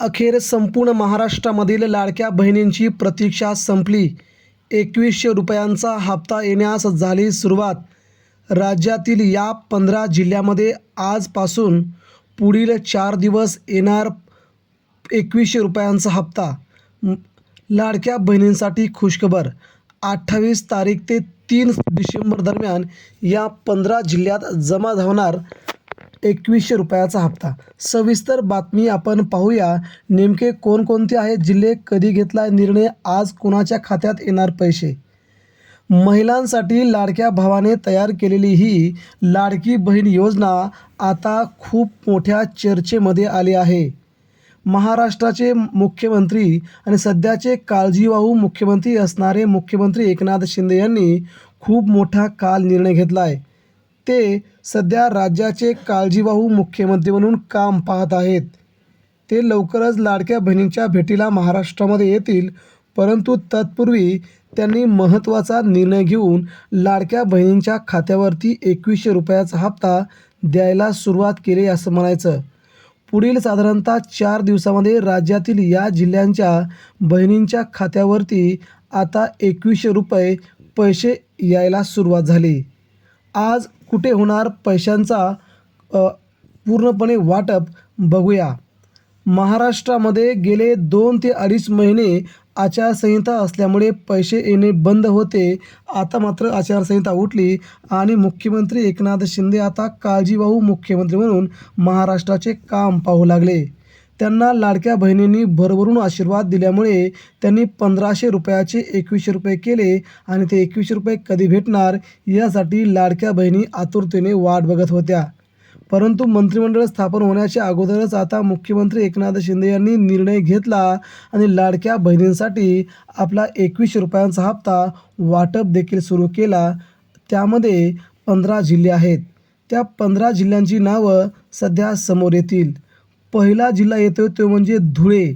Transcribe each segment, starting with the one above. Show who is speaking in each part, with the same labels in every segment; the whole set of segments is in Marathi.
Speaker 1: अखेर संपूर्ण महाराष्ट्रामधील लाडक्या बहिणींची प्रतीक्षा संपली. एकवीसशे रुपयांचा हप्ता येण्यास झाली सुरुवात. राज्यातील या पंधरा जिल्ह्यामध्ये आजपासून पुढील चार दिवस येणार एकवीसशे रुपयांचा हप्ता. लाडक्या बहिणींसाठी खुशखबर. अठ्ठावीस तारीख ते तीन डिसेंबर दरम्यान या पंधरा जिल्ह्यात जमा होणार एकवीसशे रुपयाचा हप्ता. सविस्तर बातमी आपण पाहूया. नेमके कोणकोणते आहेत? जिल्हे कधी घेतला निर्णय? आज कोणाच्या खात्यात येणार पैसे? महिलांसाठी लाडक्या भावाने तयार केलेली ही लाडकी बहीण योजना आता खूप मोठ्या चर्चेमध्ये आली आहे. महाराष्ट्राचे मुख्यमंत्री आणि सध्याचे काळजीवाहू मुख्यमंत्री असणारे मुख्यमंत्री एकनाथ शिंदे यांनी खूप मोठा काल निर्णय घेतला आहे ते सध्या राज्याचे काळजीवाहू मुख्यमंत्री म्हणून काम पाहत आहेत. ते लवकरच लाडक्या बहिणींच्या भेटीला महाराष्ट्रामध्ये येतील परंतु तत्पूर्वी त्यांनी महत्त्वाचा निर्णय घेऊन लाडक्या बहिणींच्या खात्यावरती एकवीसशे रुपयाचा हप्ता द्यायला सुरुवात केली असं म्हणायचं. पुढील साधारणतः चार दिवसामध्ये राज्यातील या जिल्ह्यांच्या बहिणींच्या खात्यावरती आता एकवीसशे रुपये पैसे यायला सुरुवात झाली. आज कुठे होणार पैशांचा पूर्णपणे वाटप बघूया. महाराष्ट्रामध्ये गेले दोन ते अडीच महिने आचारसंहिता असल्यामुळे पैसे येणे बंद होते. आता मात्र आचारसंहिता उठली आणि मुख्यमंत्री एकनाथ शिंदे आता काळजीवाहू मुख्यमंत्री म्हणून महाराष्ट्राचे काम पाहू लागले. त्यांना लाडक्या बहिणींनी भरभरून आशीर्वाद दिल्यामुळे त्यांनी पंधराशे रुपयाचे एकवीसशे रुपये केले आणि ते एकवीसशे रुपये कधी भेटणार यासाठी लाडक्या बहिणी आतुरतेने वाट बघत होत्या. परंतु मंत्रिमंडळ स्थापन होण्याच्या अगोदरच आता मुख्यमंत्री एकनाथ शिंदे यांनी निर्णय घेतला आणि लाडक्या बहिणींसाठी आपला एकवीसशे रुपयांचा हप्ता वाटप देखील सुरू केला. त्यामध्ये पंधरा जिल्हे आहेत. त्या पंधरा जिल्ह्यांची नावं सध्या समोर येतील. पहिला जिल्हा येतो तो म्हणजे धुळे.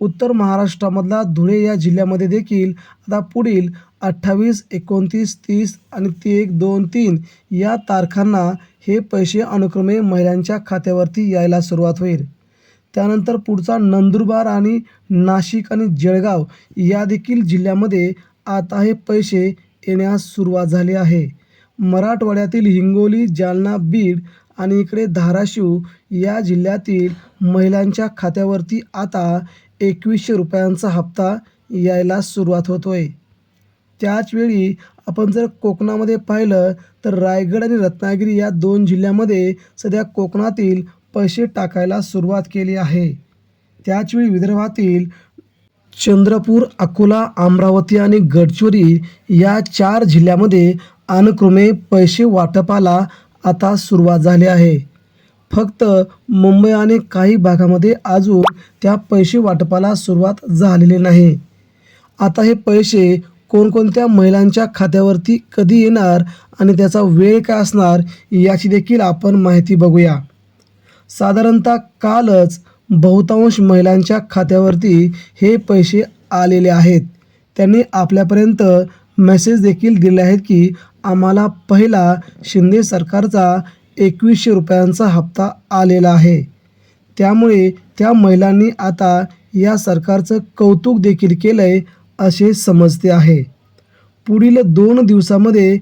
Speaker 1: उत्तर महाराष्ट्रामधला धुळे या जिल्ह्यामध्ये देखील आता पुढील अठ्ठावीस एकोणतीस तीस आणि ती एक दोन तीन या तारखांना हे पैसे अनुक्रमे महिलांच्या खात्यावरती यायला सुरुवात होईल. त्यानंतर पुढचा नंदुरबार आणि नाशिक आणि जळगाव या देखील जिल्ह्यामध्ये आता हे पैसे येण्यास सुरुवात झाली आहे. मराठवाड्यातील हिंगोली जालना बीड आणि इकडे धाराशिव या जिल्ह्यातील महिलांच्या खात्यावरती आता एकवीसशे रुपयांचा हप्ता यायला सुरुवात होतोय. त्याचवेळी आपण जर कोकणामध्ये पाहिलं तर रायगड आणि रत्नागिरी या दोन जिल्ह्यामध्ये सध्या कोकणातील पैसे टाकायला सुरुवात केली आहे. त्याचवेळी विदर्भातील चंद्रपूर अकोला अमरावती आणि गडचिरोली या चार जिल्ह्यामध्ये अनुक्रमे पैसे वाटपाला आता सुरुवात झाली आहे. फक्त मुंबई आणि काही भागामध्ये अजून त्या पैसे वाटपाला सुरुवात झालेली नाही. आता हे पैसे कोणकोणत्या महिलांच्या खात्यावरती कधी येणार आणि त्याचा वेळ काय असणार याची देखील आपण माहिती बघूया. साधारणतः कालच बहुतांश महिलांच्या खात्यावरती हे पैसे आलेले आहेत. त्यांनी आपल्यापर्यंत मेसेज देखील दिले आहेत की आम्हाला पहिला शिंदे सरकारचा एकवीसशे रुपयांचा हप्ता आलेला आहे. त्यामुळे त्या महिलांनी आता या सरकारचं कौतुक देखील केलं आहे असे समजते आहे. पुढील दोन दिवसामध्ये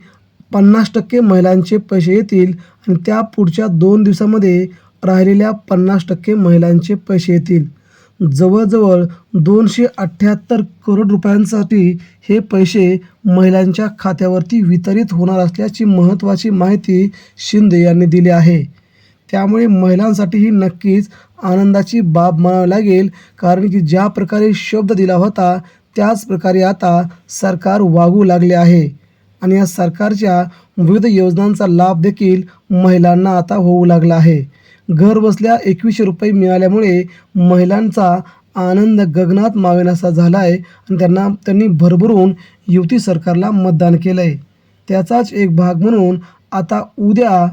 Speaker 1: पन्नास टक्के महिलांचे पैसे येतील आणि त्या पुढच्या दोन दिवसामध्ये राहिलेल्या पन्नास टक्के महिलांचे पैसे येतील. जवळजवळ दोनशे अठ्ठ्याहत्तर करोड रुपयांसाठी हे पैसे महिलांच्या खात्यावरती वितरित होणार असल्याची महत्त्वाची माहिती शिंदे यांनी दिली आहे. त्यामुळे महिलांसाठी ही नक्कीच आनंदाची बाब म्हणावी लागेल कारण की ज्या प्रकारे शब्द दिला होता त्याच प्रकारे आता सरकार वागू लागले आहे. आणि या सरकारच्या विविध योजनांचा लाभ देखील महिलांना आता होऊ लागला आहे. घर बसल्या एकवीसशे रुपये मिळाल्यामुळे महिलांचा आनंद गगनात मावेनासा झाला आहे आणि त्यांना त्यांनी भरभरून युती सरकारला मतदान केलं आहे त्याचाच एक भाग म्हणून आता उद्या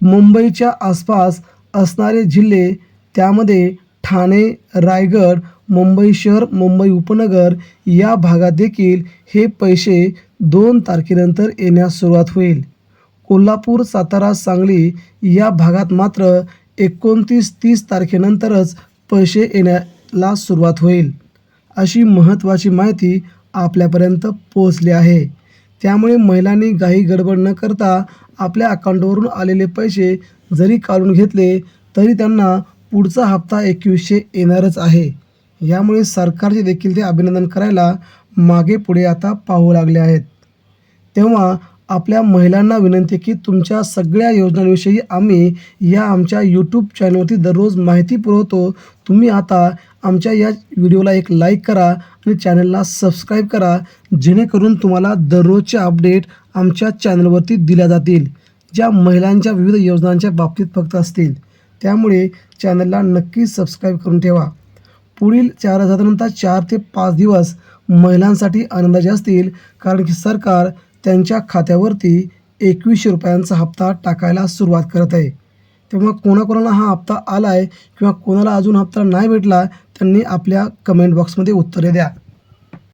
Speaker 1: मुंबईच्या आसपास असणारे जिल्हे त्यामध्ये ठाणे रायगड मुंबई शहर मुंबई उपनगर या भागात देखील हे पैसे दोन तारखेनंतर येण्यास सुरुवात होईल. कोल्हापूर सातारा सांगली या भागात मात्र एकोणतीस तीस तारखेनंतरच पैसे येण्याला सुरुवात होईल अशी महत्त्वाची माहिती आपल्यापर्यंत पोहोचली आहे. त्यामुळे महिलांनी घाई गडबड न करता आपल्या अकाउंटवरून आलेले पैसे जरी काढून घेतले तरी त्यांना पुढचा हप्ता एकवीसशे येणारच आहे. यामुळे सरकारचे देखील ते अभिनंदन करायला मागे पुढे आता पाहू लागले आहेत. तेव्हा आपल्या महिलांना विनंती की तुमच्या सगळ्या योजनांविषयी आम्ही या आमच्या यूट्यूब चॅनलवरती दररोज माहिती पुरवतो. तुम्ही आता आमच्या या व्हिडिओला एक लाईक करा आणि चॅनलला सबस्क्राईब करा. जेणेकरून तुम्हाला दररोजचे अपडेट आमच्या चॅनलवरती दिल्या जातील. ज्या महिलांच्या विविध योजनांच्या बाबतीत फक्त असतील. त्यामुळे चॅनलला नक्की सबस्क्राईब करून ठेवा. पुढील चार साधारणतः चार ते पाच दिवस महिलांसाठी आनंदाचे असतील. कारण की सरकार त्यांच्या खात्यावरती एकवीसशे रुपयांचा हप्ता टाकायला सुरुवात करत आहे. तेव्हा कोणाकोणाला हा हप्ता आला आहे किंवा कोणाला अजून हप्ता नाही भेटला त्यांनी आपल्या कमेंट बॉक्समध्ये उत्तरे द्या.